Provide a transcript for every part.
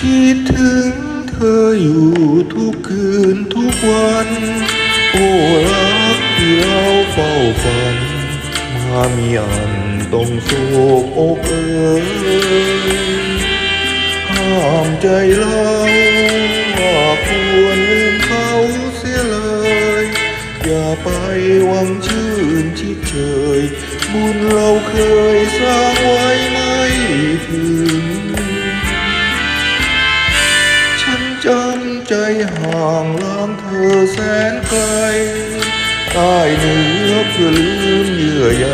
คิดถึงเธออยู่ทุกคืนทุกวัน โอ้รักที่เราเฝ้าฝัน มามีอันต้องโศกอกเอ่ยห้ามใจเราว่าควรลืมเขาเสียเลย อย่าไปหวังชื่นชิดเชยบุญเราเคยสร้างไว้ไม่ถึง ล้างเธอแสนไกลใต้เนื้อเพื่อลืมเยื่อใย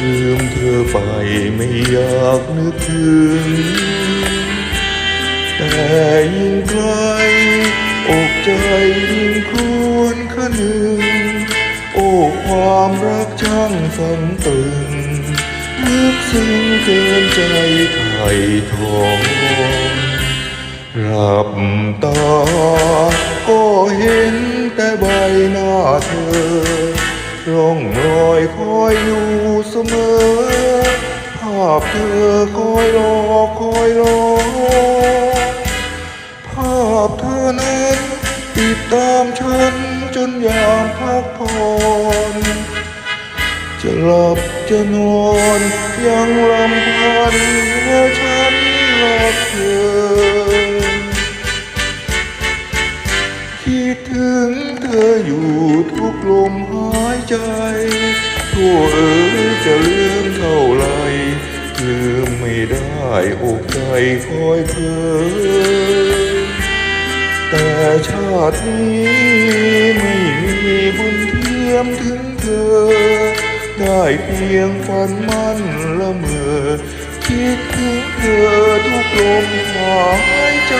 ลืมเธอไปไม่อยากนึกถึง แต่ยิ่งไกลอกใจยิ่งครวญคะนึงโอ้ความรักช่างฝังตึงลึกซึ้งเกินใจไถ่ทองหลับตา เห็นแต่ใบหน้าเธอร่องรอยคอยอยู่เสมอ ภาพเธอคอยรอคอยรอ ภาพเธอนั้นติดตามฉันจนยามพักผ่อนจะหลับจะนอนยังลำพันว่าฉันรักเธอ กลมหายใจทั่วเอ๋ยจะลืมเท่าไรลืมไม่ได้อกใจคอยเธอ แต่ชาตินี้ไม่มีบุญเทียมถึงเธอ ได้เพียงฝันมันละเมอคิดถึงเธอทุกลมหายใจ